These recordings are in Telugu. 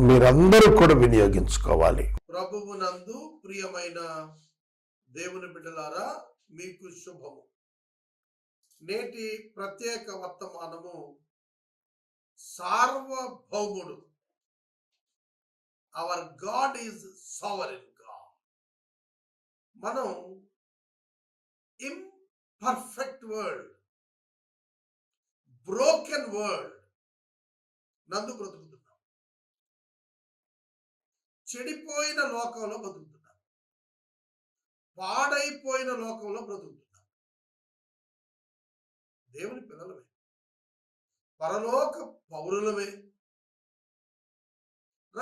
మీరందరూ కూడా వినియోగించుకోవాలి. ప్రభువునందు ప్రియమైన దేవుని బిడ్డలారా మీకు శుభము. నేటి ప్రత్యేక వర్తమానము సార్వభౌముడు. Our God is sovereign God మనం ఇంపర్ఫెక్ట్ వరల్డ్ బ్రోకెన్ వరల్డ్ నందు బ్రతుకుతున్నాం. చెడిపోయిన లోకంలో బతుకుతున్నారు పాడైపోయిన లోకంలో బ్రతుకుతున్నారు దేవుని పిల్లలమే. పరలోక పౌరులమే.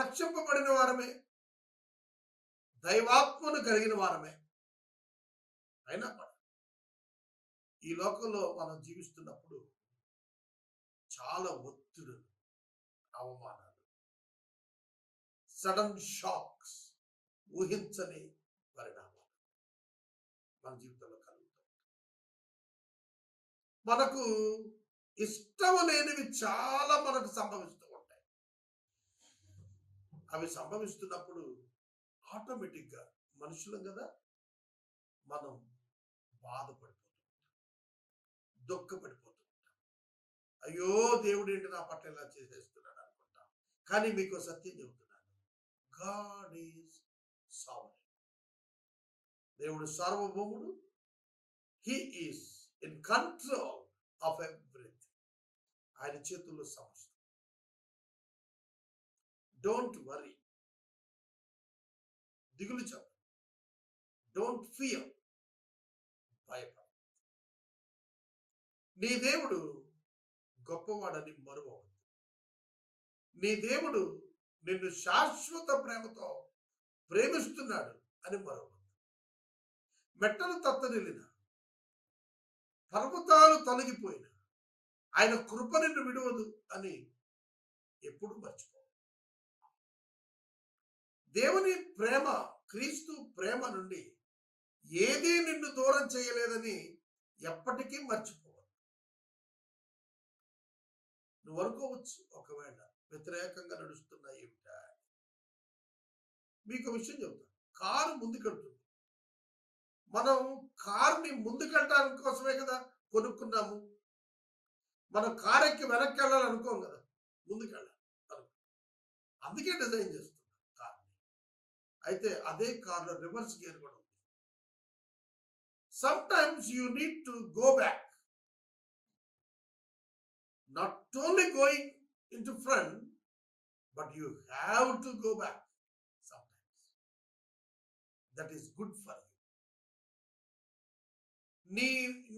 రక్షింపబడిన వారమే. దైవాత్మను కలిగిన వారమే. అయినా ఈ లోకంలో మనం జీవిస్తున్నప్పుడు చాలా ఒత్తిడులు అవమానాలు సడన్ షాక్స్ ఊహించని పరిణామాలు మన జీవితంలో కలుగుతాయి. మనకు ఇష్టం లేనివి చాలా మనకు సంభవిస్తూ ఉంటాయి. అవి సంభవిస్తున్నప్పుడు ఆటోమేటిక్గా మనుషులం కదా మనం బాధపడిపోతూ ఉంటాం దుఃఖపడిపోతూ ఉంటాం. అయ్యో దేవుడు ఏంటి నా పట్ల ఇలా చేసేస్తున్నాడు అనుకుంటాం. కానీ మీకు సత్యం చెబుతున్నాను గాడ్ ఈజ్ సావరెన్ దేవుడు సార్వభౌముడు. He is in control of everything ఆయన చేతుల్లో సమస్య డోంట్ వరీ దిగులు చెప్ప డోంట్ ఫియర్ భయపడ నీ దేవుడు గొప్పవాడని మరువవద్దు. నీ దేవుడు నిన్ను శాశ్వత ప్రేమతో ప్రేమిస్తున్నాడు అని మరో మెట్టలు తత్తనిలిన పర్వతాలు తొలగిపోయిన ఆయన కృప నిన్ను విడవదు అని ఎప్పుడు మర్చిపో దేవుని ప్రేమ క్రీస్తు ప్రేమ నుండి ఏదీ నిన్ను దూరం చేయలేదని ఎప్పటికీ మర్చిపోవద్దు. నువ్వు అనుకోవచ్చు ఒకవేళ వ్యతిరేకంగా నడుస్తున్నా ఏమిటా మీకు విషయం చెబుతాను కారు ముందుకెళ్తుంది. మనం కారుని ముందుకెళ్ళడానికి కోసమే కదా కొనుక్కున్నాము. మనం కారు ఎక్కి వెనక్కి వెళ్ళాలి అనుకోం కదా ముందుకెళ్ళాలి అనుకో. అందుకే డిజైన్ చేస్తున్నాం కార్ని. అయితే అదే కార్లో రివర్స్ గేర్ కూడా ఉంది. Sometimes you need to go back not only going in to front but you have to go back that is good for you నీ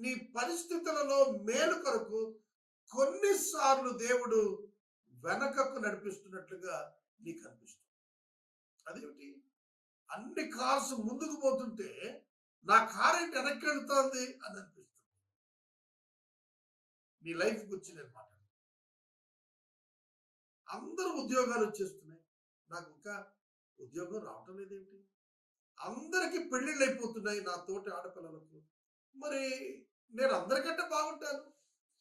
నీ పరిస్థితులలో మేలు కొరకు కొన్నిసార్లు దేవుడు వెనకకు నడిపిస్తున్నట్లుగా నీకు అనిపిస్తుంది. అదేమిటి? అన్ని కార్స్ ముందుకు పోతుంటే నా కార్ ఏంటి వెనక్కి వెళ్తోంది అని అనిపిస్తుంది. నీ లైఫ్ గురించి నేను మాట్లాడు అందరూ ఉద్యోగాలు వచ్చేస్తున్నాయి నాకు ఇంకా ఉద్యోగం రావటం లేదేమిటి? అందరికీ పెళ్ళిళ్ళు అయిపోతున్నాయి నా తోటి ఆడపిల్లలకు. మరి నేను అందరికంటే బాగుంటాను.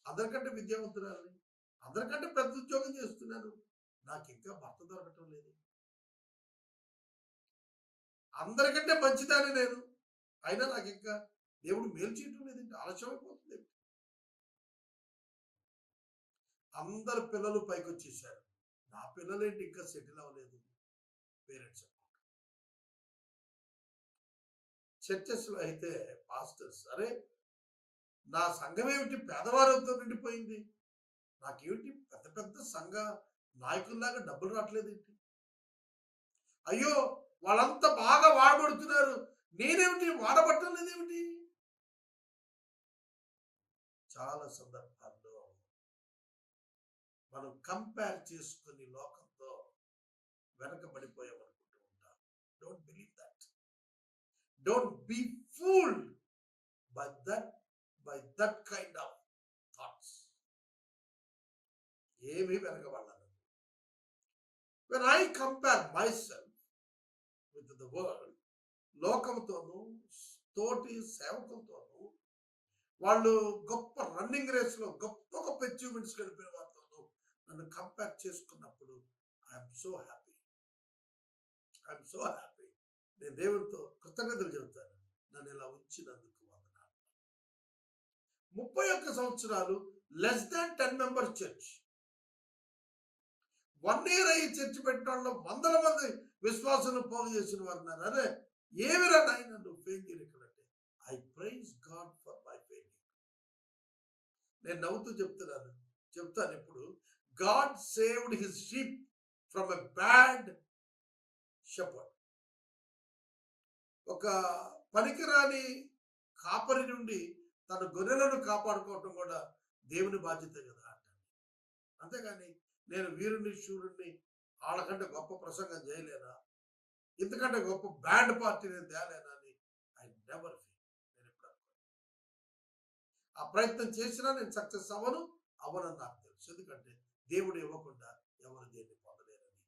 అందరికంటే విద్యావంతురాలని. అందరికంటే పెద్ద ఉద్యోగం చేస్తున్నాను. నాకు ఇంకా భర్త దొరకటం లేదు. అందరికంటే మంచిదానే నేను. అయినా నాకు ఇంకా దేవుడు మేలు చేయటం లేదంటే ఆలస్యం అయిపోతుంది. అందరు పిల్లలు పైకి వచ్చేసారు నా పిల్లలేంటి ఇంకా సెటిల్ అవ్వలేదు. పేరెంట్స్ చర్చెస్లో అయితే పాస్టర్స్ అరే నా సంఘం ఏమిటి పేదవారితో నిండిపోయింది? నాకేమిటి పెద్ద పెద్ద సంఘ నాయకుల్లాగా డబ్బులు రావట్లేదేంటి? అయ్యో వాళ్ళంతా బాగా వాడబడుతున్నారు. నేనేమిటి? వాడబట్టం లేదేమిటి? చాలా సందర్భాల్లో మనం కంపేర్ చేసుకుని లోకంతో వెనకబడిపోయామనుకుంటూ ఉంటాం. Don't don't be fooled by that by that kind of thoughts ఏమీ వెనకబడలేదు. When I compare myself with the world లోకంతోనూ తోటి సేవకులతోనూ వాళ్ళు గొప్ప రన్నింగ్ రేస్లో గొప్ప గొప్ప అచీవ్మెంట్స్ గడిపిన వాళ్ళతోనూ నన్ను కంపేర్ చేసుకున్నప్పుడు I'm so happy I'm so happy నేను దేవుడితో కృతజ్ఞతలు చెబుతాను. నన్ను ఇలా ఉంచినందుకు వందనాలు. ముప్పై ఒక్క సంవత్సరాలు less than ten member church one year అయ్యి చర్చ్ పెట్టిన వాళ్ళు వందల మంది విశ్వాసం పోగు చేసిన వారు ఉన్నారు. అరే ఏమి నాయన నువ్వు ఫెయిల్యూర్ ఇక్కడంటే I praise God for my failure నేను నవ్వుతూ చెప్తున్నాను. చెప్తాను ఇప్పుడు God saved his sheep from a bad shepherd ఒక పనికిరాని కాపరి నుండి తన గొర్రెలను కాపాడుకోవటం కూడా దేవుని బాధ్యత కదా అంటాను అంతేగాని నేను వీరుని శూరుణ్ణి వాళ్ళకంటే గొప్ప ప్రసంగం చేయలేనా? ఇంతకంటే గొప్ప బ్యాండ్ పార్టీ నేను తేలేనా అని ఐ నెవర్ ఫీల్. నేను ఎప్పుడు ఆ ప్రయత్నం చేసినా నేను సక్సెస్ అవ్వను అవ్వనని నాకు తెలుసు. ఎందుకంటే దేవుడు ఇవ్వకుండా ఎవరు దేన్ని పొందలేరని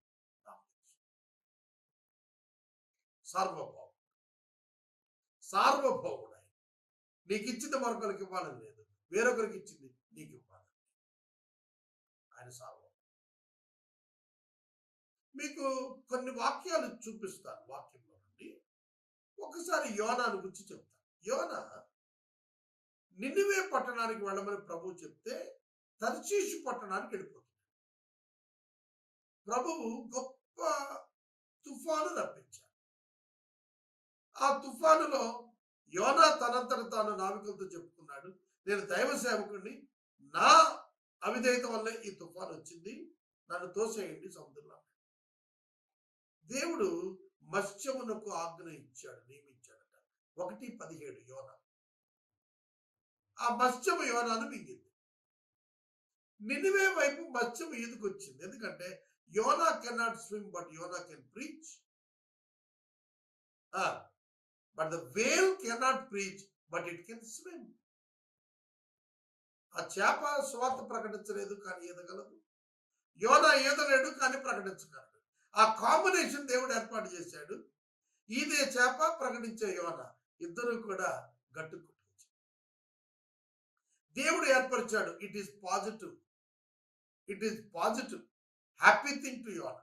నాకు తెలుసు. సార్వభౌమ. సార్వభౌముడు ఆయన నీకు ఇచ్చింది మరొకరికి ఇవ్వాలని లేదు. వేరొకరికి ఇచ్చింది నీకు ఇవ్వాలి ఆయన సార్వభౌముడు. మీకు కొన్ని వాక్యాలు చూపిస్తాను వాక్యంలో నుండి. ఒకసారి యోనాను గురించి చెప్తాను. యోన నిన్నువే పట్టణానికి వెళ్ళమని ప్రభువు చెప్తే తర్చీషు పట్టణానికి వెళ్ళిపోతుంది ప్రభువు గొప్ప తుఫాను రప్పించారు ఆ తుఫానులో యోనా తనంతట తాను నావికులతో చెప్పుకున్నాడు నేను దైవ సేవకుడిని నా అవిధేయత వల్లే ఈ తుఫాను వచ్చింది. నన్ను తోసేయండి సముద్రంలో. దేవుడు మత్స్యమునకు ఆజ్ఞ ఇచ్చాడు నియమించాడట. ఒకటి పదిహేడు యోన. ఆ మత్స్యము యోనాను మింగింది. నినివే వైపు మత్స్యం ఈదుకు వచ్చింది ఎందుకంటే Yona can not swim but Yona can preach. But the whale cannot preach but it can swim ఆ చేప స్వార్థ ప్రకటించలేదు కానీ ఈదగలదు. యోన ఈదలేడు కానీ ప్రకటించగలడు. ఆ కాంబినేషన్ దేవుడు ఏర్పాటు చేశాడు. ఈదే చేప ప్రకటించే యోన. ఇద్దరు కూడా గట్టుకుంటు దేవుడు ఏర్పరిచాడు. It is positive it is positive happy thing to Yona.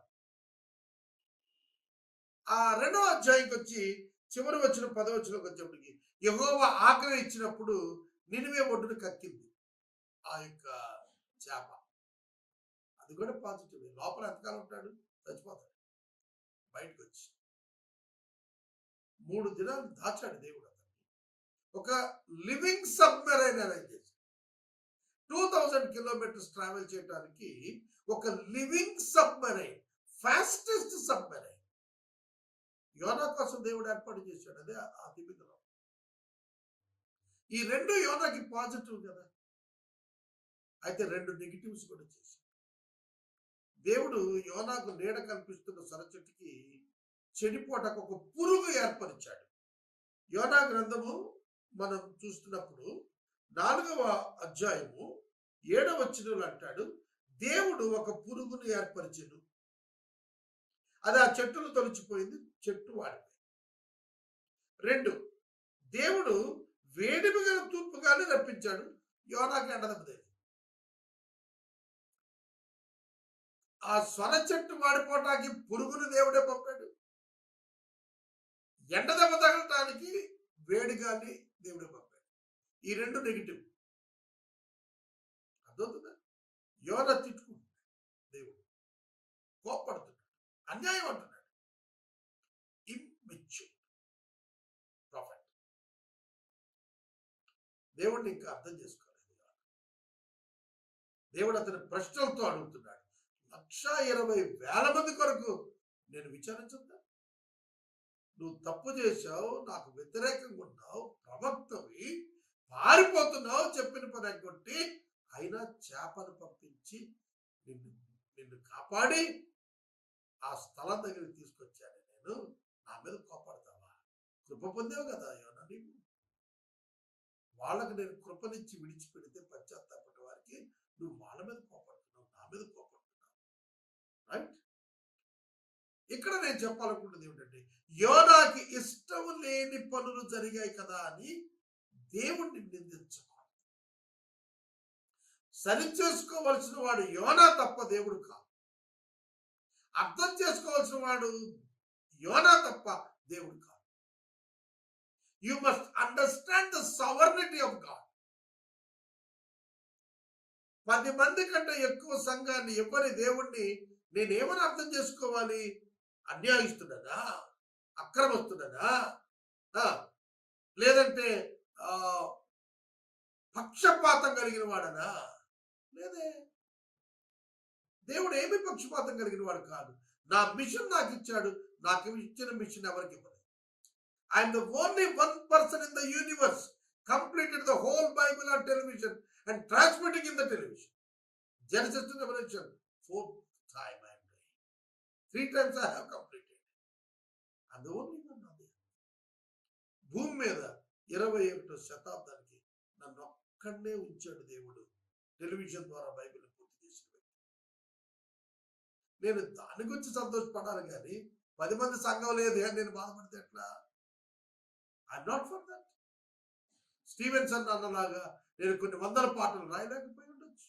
ఆ రెండవ అధ్యాయంకి వచ్చి చివరి వచ్చిన పదవచనంకి వచ్చేప్పటికి యహోవా ఆగ్రహం ఇచ్చినప్పుడు నినివే ఒడ్డును కక్కింది. ఆ యొక్క చేప. అది కూడా పాజిటివ్. లోపల ఎంతకాలం ఉంటాడు? చచ్చిపోతాడు. బయటకు వచ్చి మూడు దినాలు దాచాడు దేవుడు అతన్ని. ఒక లివింగ్ సబ్మెరైన్ అరేంజ్ చేశాడు టూ థౌజండ్ కిలోమీటర్స్ ట్రావెల్ చేయడానికి ఒక లివింగ్ సబ్మెరైన్ ఫాస్టెస్ట్ సబ్మెరైన్. యోనా కోసం దేవుడు ఏర్పాటు చేశాడు అదే ఆ తిమింగలం ఈ రెండు యోనాకి పాజిటివ్ కదా? అయితే రెండు నెగిటివ్స్ కూడా చేశాడు. దేవుడు యోనాకు నీడ కల్పిస్తున్న సరచెట్టుకి చెడిపోటకు ఒక పురుగు ఏర్పరిచాడు. యోనా గ్రంథము మనం చూస్తున్నప్పుడు నాలుగవ అధ్యాయము ఏడవ వచనంలో అంటాడు దేవుడు ఒక పురుగును ఏర్పరిచాడు. అది ఆ చెట్టును తొలిచిపోయింది చెట్టు వాడిపోయింది. రెండు దేవుడు వేడిమి గల తూర్పు గాలి రప్పించాడు. యోనాకి ఎండదెబ్బ ఆ స్వర చెట్టు వాడిపోవటానికి పురుగును దేవుడే పంపాడు. ఎండదెబ్బ తగలటానికి వేడి గాలి దేవుడే పంపాడు. ఈ రెండు నెగిటివ్ అర్థవుతుందా యోన తిట్టుకుంటున్నాడు దేవుడు. కోప్పడుతుంది అన్యాయం అంటున్నాడు. ఇమ్మెచ్యూర్ ప్రాఫిట్ దేవుడిని ఇంకా అర్థం చేసుకోలేదు దేవుడు అతని ప్రశ్నలతో అడుగుతున్నాడు. లక్ష ఇరవై వేల మంది కొరకు నేను విచారించుద్దా నువ్వు తప్పు చేశావు నాకు వ్యతిరేకంగా ఉన్నావు ప్రవక్తవి పారిపోతున్నావు చెప్పిన పని అయినా చేపను పంపించి నిన్ను నిన్ను కాపాడి ఆ స్థలం దగ్గరికి తీసుకొచ్చాను నేను. నా మీద కోపడతావా? కృప పొందేవు కదా యోనా నీవు వాళ్ళకి నేను కృపనిచ్చి విడిచిపెడితే పశ్చాత్తాపడ్డ వారికి నువ్వు వాళ్ళ మీద కోపడుతున్నావు నా మీద కోపడుతున్నావు. రైట్ ఇక్కడ నేను చెప్పాలనుకుంటుంది ఏమిటంటే యోనాకి ఇష్టం లేని పనులు జరిగాయి కదా అని దేవుణ్ణి నిందించకూడదు. సరి చేసుకోవలసిన వాడు యోనా తప్ప దేవుడు కాదు. అర్థం చేసుకోవాల్సిన వాడు యోనా తప్ప దేవుడు కాదు. You must understand the sovereignty of God పది మంది కంటే ఎక్కువ సంఘాన్ని ఎవరి దేవుణ్ణి నేనేమని అర్థం చేసుకోవాలి? అన్యాయిస్తున్నదా? అక్రమస్తున్నదా? లేదంటే పక్షపాతం కలిగిన వాడనా? లేదే. దేవుడు ఏమి పక్షపాతం కలిగిన వాడు కాదు. నా మిషన్ నాకు ఇచ్చాడు. నాకు ఇచ్చిన మిషన్ ఎవరికి ఇవ్వలేదు. I'm the only one person in the universe completed the whole Bible on television and transmitting in the television Genesis revolution four time I'm doing three times I have completed and only one భూమి మీద ఇరవై ఒకటో శతాబ్దానికి నన్ను ఒక్కడే ఉంచాడు దేవుడు. టెలివిజన్ ద్వారా బైబిల్ నేను దాని గురించి సంతోషపడాలి కానీ పది మంది సంఘం లేదు కానీ నేను బాధపడితే ఎట్లా? I'm not for that Stevenson అన్నలాగా నేను కొన్ని వందల పాటలు రాయలేకపోయి ఉండొచ్చు.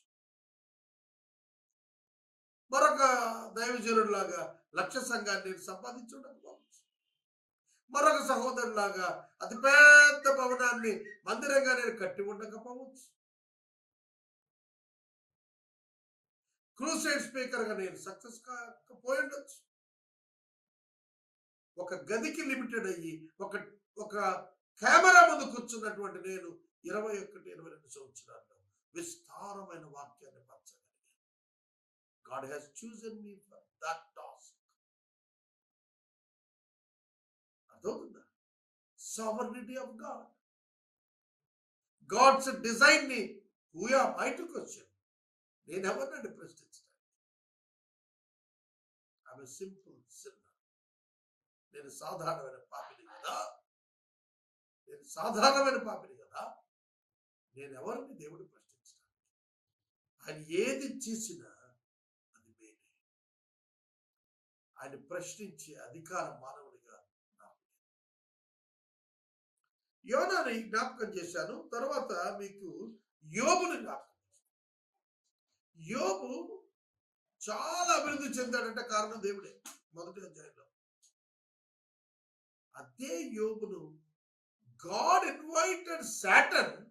మరొక దైవజనుడిలాగా లక్ష్య సంఘాన్ని నేను సంపాదించి ఉండకపోవచ్చు మరొక సహోదరులాగా అతి పెద్ద భవనాన్ని మందిరంగా నేను కట్టి ఉండకపోవచ్చు. క్రూసైడ్ స్పీకర్గా నేను సక్సెస్ కాకపోయి ఉండొచ్చు. ఒక గదికి లిమిటెడ్ అయ్యి ఒక ఒక కెమెరా ముందు కూర్చున్నటువంటి నేను ఇరవై ఒకటి ఇరవై రెండు సంవత్సరాల్లో విస్తారమైన వాక్యాన్ని పంచగలిగాను God has chosen me for that task. అర్థవుతుందా sovereignty of God. God's డిజైన్ని హూయా బయటకు వచ్చాను నేను ఎవరినండి ప్రశ్నించడానికి? ఆమె సింపుల్ సిన్న నేను సాధారణమైన పాపిని కదా. నేను సాధారణమైన పాపిని కదా. నేను ఎవరిని దేవుడు ప్రశ్నించడానికి? ఆయన ఏది చేసినా అది మేనే ఆయన ప్రశ్నించే అధికార మానవుడిగా నాకు యోనాని జ్ఞాపకం చేశాను. తర్వాత మీకు యోగుని జ్ఞాపకం యోబు చాలా అభివృద్ధి చెందాడంటే కారణం దేవుడే మొదటి అధ్యాయంలో. అదే యోగును God invited Satan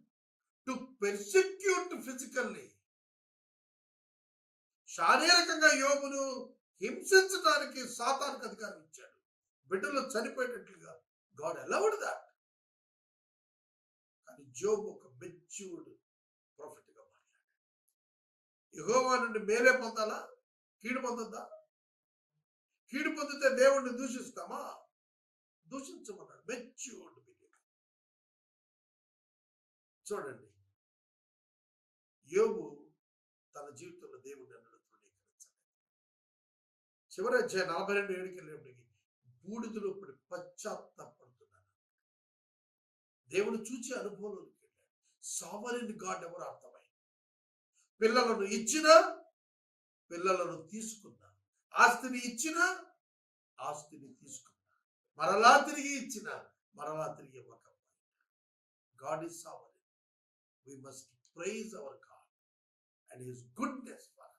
to persecute physically. శారీరకంగా యోగును హింసించడానికి సాతానికి అధికారం ఇచ్చాడు. బిడ్డలు చనిపోయేటట్లుగా గాడ్ అలౌడ్ దాట్. కానీ జోబు ఒక మెచ్యూర్డ్ యెహోవా నుండి మేలే పొందాలా? కీడు పొందొద్దా? కీడు పొందితే దేవుణ్ణి దూషిస్తామా? దూషించమన్నాడు. మెచ్యూర్డ్ బిలీవ్ చూడండి. యోగు తన జీవితంలో దేవుడిని అన్నడు తృణీకరించాలి చివరి అధ్యాయ నలభై రెండు ఏడుకి వెళ్ళేప్పటికి బూడిదలో ఇప్పుడు పశ్చాత్తాపడుతున్నాను దేవుడు చూచి అనుభవంలోకి వెళ్ళాడు. సావరిన్ గాడ్ ఎవరు అర్థం పిల్లలను ఇచ్చిన పిల్లలను తీసుకున్నా. ఆస్తిని ఇచ్చిన ఆస్తిని తీసుకున్నా. మరలా తిరిగి ఇచ్చిన మరలా తిరిగి ఇవ్వకపోయినా. God is our we must praise our God and his goodness for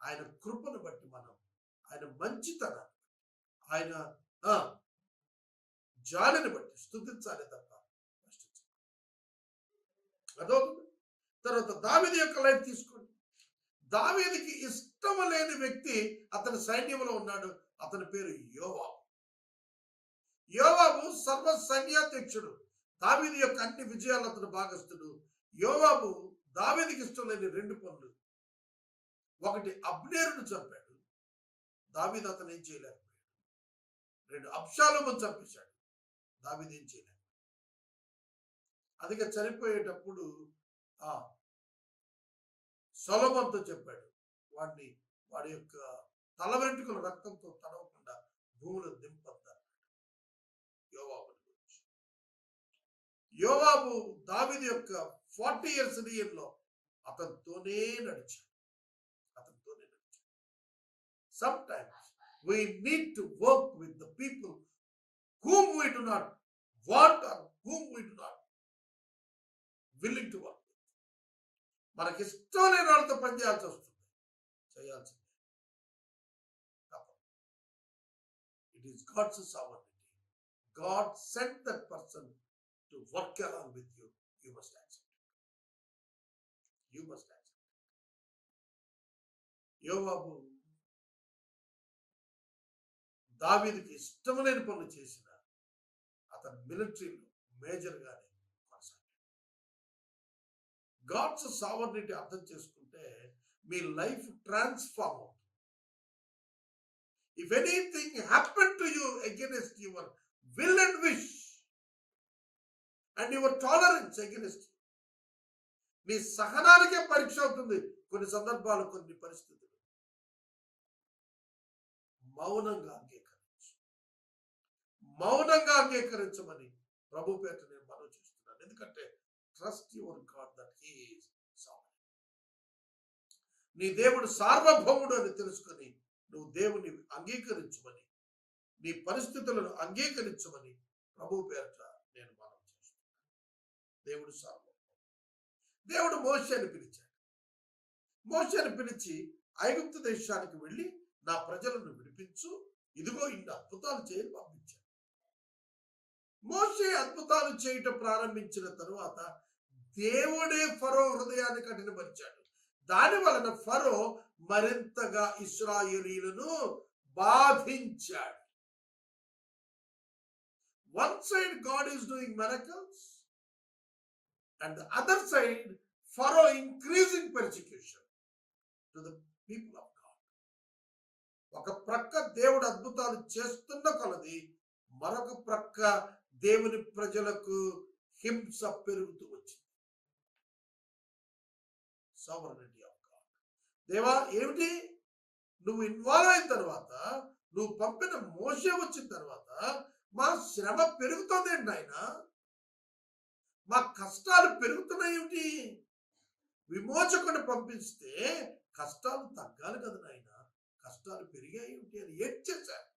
ఆయన కృపను బట్టి మనం ఆయన మంచితనాన్ని ఆయన జాలిని బట్టి స్థుతించాలి తప్ప ప్రశ్నించాలి తర్వాత దావేది యొక్క లైఫ్ తీసుకోండి. దావేదికి ఇష్టం లేని వ్యక్తి అతని సైన్యంలో ఉన్నాడు. అతని పేరు యోవాబు. యోవాబు సర్వ సైన్యాధ్యక్షుడు. దావేది యొక్క అన్ని విజయాలు అతను భాగస్తుడు యోవాబు దావేదికి ఇష్టం లేని రెండు పనులు. ఒకటి అబ్నేరును చంపాడు. దావీదు అతను ఏం చేయలేకపోయాడు. రెండు అప్షాలోమును చంపేశాడు. దావీదు ఏం చేయలేకపోయాడు. అదిగా చనిపోయేటప్పుడు సొలభంతో చెప్పాడు. వాడిని వాడి యొక్క తల వెంట్రుకల రక్తంతో తడవకుండా భూమిలో దింపద్దాడు యోవాబుని గురించి. యోవాబు దావిది యొక్క ఫార్టీ ఇయర్స్లో అతనితోనే నడిచాడు. అతనితోనే నడిచాడు. Sometimes we need to work with the people whom we do not want or whom we do not willing to work మనకి ఇష్టం లేని వాళ్ళతో పనిచేయాల్సి వస్తుంది. చేయాల్సి it is God's sovereignty God sent that person to work along with you you must accept you must accept యోబాబు దావీదికి ఇష్టం లేని పనులు చేసిన అతను మిలిటరీలో మేజర్ గానే గాడ్స్ సావర్నిటీ అర్థం చేసుకుంటే మీ లైఫ్ ట్రాన్స్ఫార్మ్ అవుతుంది. If anything happen to you against your will and wish and your tolerance against మీ సహనానికే పరీక్ష అవుతుంది. కొన్ని సందర్భాలు కొన్ని పరిస్థితులు. మౌనంగా అంగీకరించు. మౌనంగా అంగీకరించమని ప్రభు పేట నేను మనం చూస్తున్నాను. ఎందుకంటే trust your God that he's నీ దేవుడు సార్వభౌముడు అని తెలుసుకొని నువ్వు దేవుని అంగీకరించమని నీ పరిస్థితులను అంగీకరించమని ప్రభు పేరట నేను మనం చేస్తున్నాను. దేవుడు సార్వభౌముడు. దేవుడు మోసని పిలిచాడు. మోసని పిలిచి ఐగుప్తు దేశానికి వెళ్ళి నా ప్రజలను విడిపించు ఇదిగో ఇన్ని అద్భుతాలు చేయని పంపించాడు. మోసే అద్భుతాలు చేయటం ప్రారంభించిన తరువాత దేవుడే ఫరో హృదయాన్ని కఠినపరిచాడు. దాని వలన ఫరో మరింతగా ఇస్రాయేలీలను బాధించాడు. One side God is doing miracles and the other side Pharaoh increasing persecution to the people of God ఒక ప్రక్క దేవుడు అద్భుతాలు చేస్తున్న కొలది మరొక ప్రక్క దేవుని ప్రజలకు హింస పెరుగుతూ వచ్చింది. సావరణిటీ ఆఫ్ గాడ్ దేవా ఏమిటి? నువ్వు ఇన్వాల్వ్ అయిన తర్వాత నువ్వు పంపిన మోసే వచ్చిన తర్వాత మా శ్రమ పెరుగుతుంది నాయన. మా కష్టాలు పెరుగుతున్నాయి ఏమిటి? విమోచకుని పంపిస్తే కష్టాలు తగ్గాలి కదా నాయన. కష్టాలు పెరిగాయి ఏమిటి అని ఏడ్చేశారు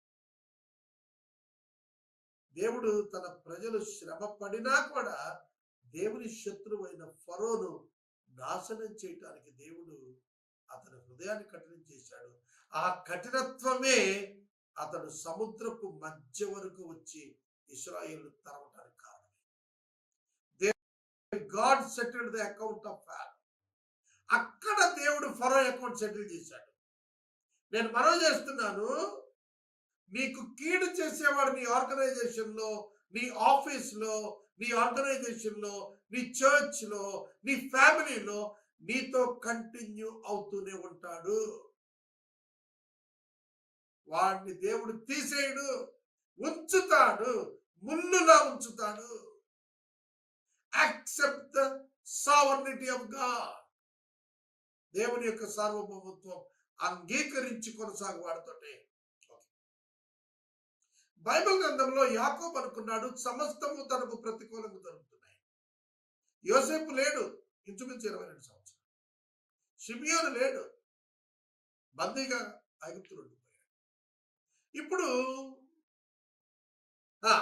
దేవుడు తన ప్రజలు శ్రమ పడినా కూడా దేవుని శత్రువైన ఫరోను నాశనం చేయటానికి దేవుడు అతని హృదయాన్ని కఠినం చేశాడు. ఆ కఠినత్వమే అతడు సముద్రపు మధ్య వరకు వచ్చి ఇస్రాయేల్ తరవటానికి కారణం God settled the account of fan అక్కడ దేవుడు ఫరో అకౌంట్ సెటిల్ చేశాడు. నేను మనవి చేస్తున్నాను. నీకు కీడు చేసేవాడు నీ ఆర్గనైజేషన్లో లో నీ ఆఫీస్లో నీ ఆర్గనైజేషన్లో నీ చర్చ్లో నీ ఫ్యామిలీలో నీతో కంటిన్యూ అవుతూనే ఉంటాడు. వాడిని దేవుడు తీసేయడు ఉంచుతాడు ముళ్ళులా ఉంచుతాడు. Accept the sovereignty of God దేవుని యొక్క సార్వభౌమత్వం అంగీకరించి కొనసాగు వాడితోటే బైబిల్ గ్రంథంలో యాకోబ్ అనుకున్నాడు సమస్తము తనకు ప్రతికూలంగా జరుగుతున్నాయి. యోసేపు లేడు ఇంచుమించు ఇరవై రెండు సంవత్సరాలు. షిమియోను లేడు బందీగా ఐగుప్తులు ఉండిపోయాడు. ఇప్పుడు ఆ,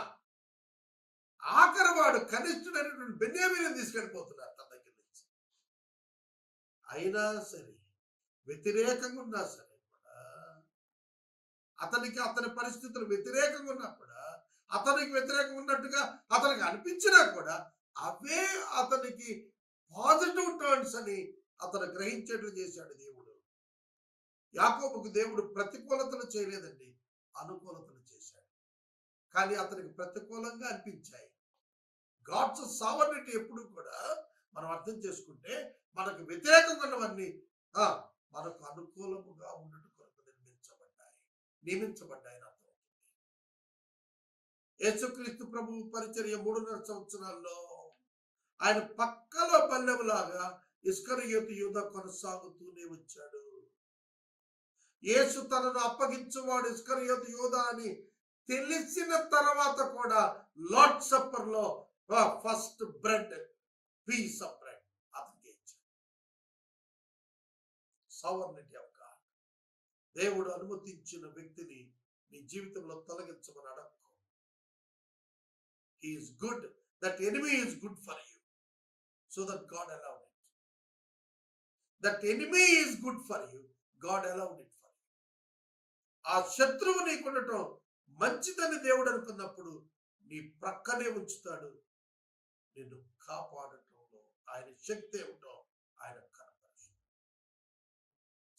ఆఖరి వాడు కనిష్ఠుడైనటువంటి బెన్యామీని తీసుకెళ్ళిపోతున్నారు తన దగ్గర నుంచి. అయినా సరే వ్యతిరేకంగా ఉన్నా సరే అతనికి అతని పరిస్థితులు వ్యతిరేకంగా ఉన్నా కూడా అతనికి వ్యతిరేకంగా ఉన్నట్టుగా అతనికి అనిపించినా కూడా అవే అతనికి పాజిటివ్ టర్న్స్ అని అతను గ్రహించేట్లు చేశాడు దేవుడు. యాకోబుకు దేవుడు ప్రతికూలతలు చేయలేదండి అనుకూలతలు చేశాడు. కానీ అతనికి ప్రతికూలంగా అనిపించాయి. గాడ్స్ సావర్నిటీ ఎప్పుడు కూడా మనం అర్థం చేసుకుంటే మనకు వ్యతిరేకంగా ఉన్నవన్నీ మనకు అనుకూలముగా ఉండటం నియమించబడ్డాయని అర్థమవుతుంది నియమించబడ్డాయి యేసుక్రీస్తు ప్రభు పరిచర్య మూడున్నర సంవత్సరాల్లో ఆయన పక్కలో పల్లెములాగా ఇస్కరియోతు యుధ కొనసాగుతూనే వచ్చాడు యేసు తనను అప్పగించువాడు ఇస్కరియోతు యోధ అని తెలిసిన తర్వాత కూడా Lord సప్పర్లో first bread piece of bread అతనికి ఇచ్చాడు. దేవుడు అనుమతించిన వ్యక్తిని నీ జీవితంలో తొలగించమని అడక్కో. He is good that enemy is good for you so that God allowed it that enemy is good for you God allowed it for you ఆ శత్రువు నీకుండటం మంచిదని దేవుడు అనుకున్నప్పుడు నీ ప్రక్కనే ఉంచుతాడు. నిన్ను కాపాడటంలో ఆయన శక్తి ఏమిటో ఆయన కనపరుచు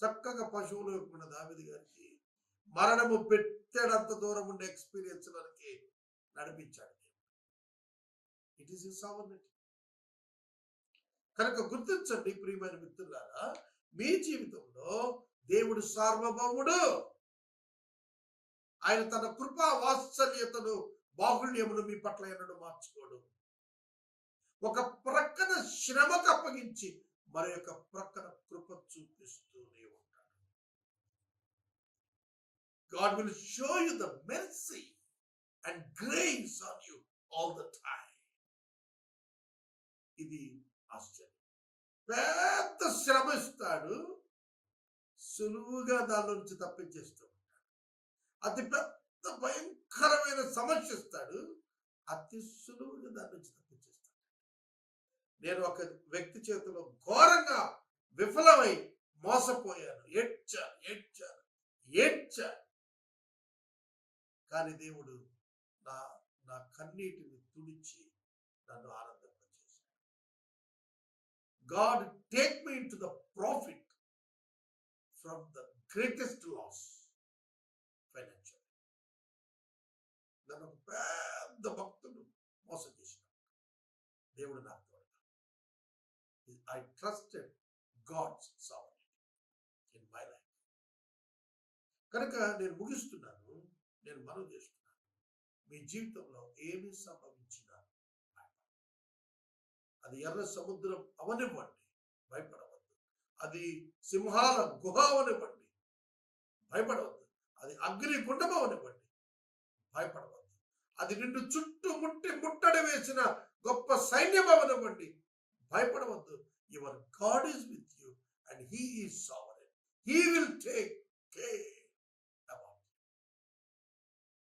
చక్కగా పశువులు ఇవ్వకుండా దావిది గారికి మరణము పెట్టేడంత దూరం ఉండే ఎక్స్పీరియన్స్ మనకి నడిపించాడు ఇట్ ఈస్ సావర్నిటీ కనుక గుర్తించండి ప్రియమైన మిత్రులారా మీ జీవితంలో దేవుడు సార్వభౌముడు. ఆయన తన కృపా వాత్సల్యతను బాహుళ్యమును మీ పట్ల ఎన్నడూ మార్చుకోడు. ఒక ప్రక్కన శ్రమకు అప్పగించి మరొక ప్రక్కన కృప చూపిస్తూ ఉంటాడు God will show you the mercy and grace on you all the time ఇది ఆశ్చర్యం. పెద్ద శ్రమ ఇస్తాడు సులువుగా దాని నుంచి తప్పించేస్తూ ఉంటాడు. అతి పెద్ద భయంకరమైన సమస్య ఇస్తాడు. అతి సులువుగా దాని నుంచి తప్పించేస్తాడు. నేను ఒక వ్యక్తి చేతిలో ఘోరంగా విఫలమై మోసపోయాను. ఏడ్చాను ఏడ్చాను ఏడ్చాను. కానీ దేవుడు నా నా కన్నీటిని తుడిచి నన్ను ఆనందింపజేశాడు God take me to the profit from the greatest loss financial. నన్ను పెద్ద భక్తుడు మోసం చేసిన దేవుడు నాకు I trusted God's sover in my life. కనుక నేను ముగిస్తున్నాను. నేను మనవి చేస్తున్నాను మీ జీవితంలో ఏమి సంభవించినా అది ఎర్ర సముద్రం అవనివ్వండి భయపడవద్దు. అది సింహాల గుహ అవనివ్వండి భయపడవద్దు. అది అగ్ని గుండం అవనివ్వండి భయపడవద్దు. అది నిన్ను చుట్టూ ముట్టి ముట్టడి వేసిన గొప్ప సైన్యం అవనివ్వండి భయపడవద్దు. Your God is with you and he is sovereign. He will take care.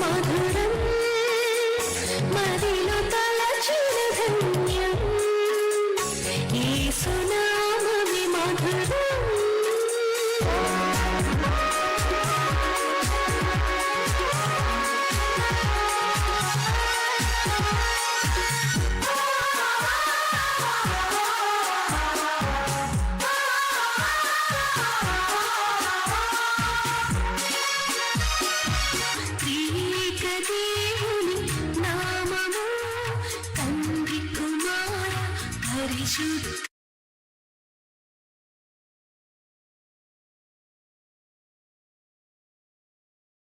മധുരം.